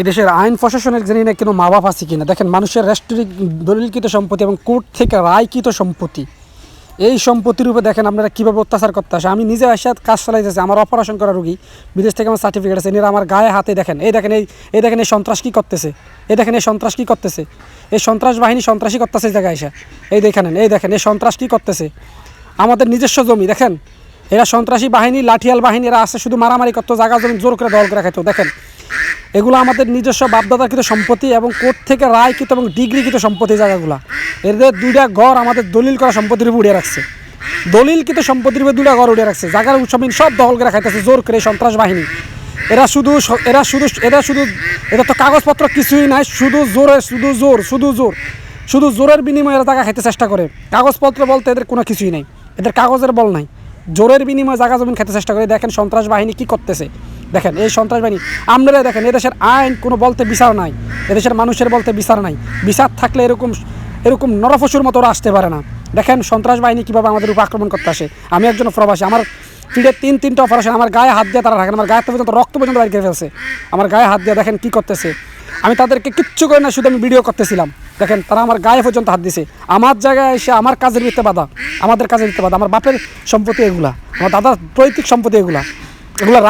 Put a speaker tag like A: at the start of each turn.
A: এদেশের আইন প্রশাসনের জানি না কোনো মা বাপ আছে কিনা? দেখেন, মানুষের রাষ্ট্রিক দলিলকৃত সম্পত্তি এবং কোর্ট থেকে রায়কৃত সম্পত্তি। এই সম্পত্তির উপরে দেখেন আপনারা কীভাবে অত্যাচার করতে আসে। আমি নিজে আসে কাজ চালাইতেছি, আমার অপারেশন করা রুগী, বিদেশ থেকে আমার সার্টিফিকেট আছে এরা আমার গায়ে হাতে দেখেন, এই দেখেন, এই এই দেখেন, এই সন্ত্রাস কী করতেছে? এই দেখেন, এই সন্ত্রাস কী করতেছে? এই সন্ত্রাস বাহিনী সন্ত্রাসী করতেছে এই জায়গায় এসে এই দেখেন এই দেখেন, এই সন্ত্রাস কী করতেছে? আমাদের নিজস্ব জমি, দেখেন, এরা সন্ত্রাসী বাহিনী, লাঠিয়াল বাহিনী, এরা আছে, শুধু মারামারি করতো জায়গা জমি জোর করে দল করে খাইতো দেখেন। এগুলো আমাদের নিজস্ব বাপদাদাকৃত সম্পত্তি এবং কোর্ট থেকে রায়কৃত এবং ডিগ্রিকৃত সম্পত্তি জায়গাগুলো। এদের দুইটা ঘর আমাদের দলিল করা সম্পত্তির উপর উড়িয়ে রাখছে। দলিলকৃত সম্পত্তির উপর দুইটা ঘর উড়িয়ে রাখছে। জায়গার জমিন সব দখল করে খাইতেছে, জোর করে সন্ত্রাস বাহিনী। এরা শুধু এরা শুধু এরা শুধু, এদের তো কাগজপত্র কিছুই নাই, শুধু জোরে, শুধু জোর শুধু জোর। শুধু জোরের বিনিময়ে এরা টাকা খাইতে চেষ্টা করে। কাগজপত্র বলতে এদের কোনো কিছুই নাই। এদের কাগজের বল নাই। জোরের বিনিময়ে জায়গা জমিন খেতে চেষ্টা করে। দেখেন সন্ত্রাস বাহিনী কি করতেছে। দেখেন, এই সন্ত্রাস বাহিনী, আপনারা দেখেন, এদেশের আইন কোনো বলতে বিচার নাই, এদেশের মানুষের বলতে বিচার নাই। বিচার থাকলে এরকম এরকম নরফসুর মতো ওরা আসতে পারে না। দেখেন, সন্ত্রাস বাহিনী কীভাবে আমাদের উপর আক্রমণ করতে আসে। আমি একজন প্রবাসী, আমার পিঠে তিন, তিনটা অপারেশন আমার গায়ে হাত দিয়ে তারা রাখেন, আমার গায়ে পর্যন্ত, রক্ত পর্যন্ত বাইর ফেলছে। আমার গায়ে হাত দিয়ে দেখেন কি করতেছে। আমি তাদেরকে কিচ্ছু করে না, শুধু আমি ভিডিও করতেছিলাম। দেখেন, তারা আমার গায়ে পর্যন্ত হাত দিছে। আমার জায়গায় এসে আমার কাজের ভিত্তে বাধা, আমাদের কাজের ভিত্তে বাধা। আমার বাপের সম্পত্তি এগুলা, আমার দাদার পৈতৃক সম্পত্তি এগুলা। এগুলা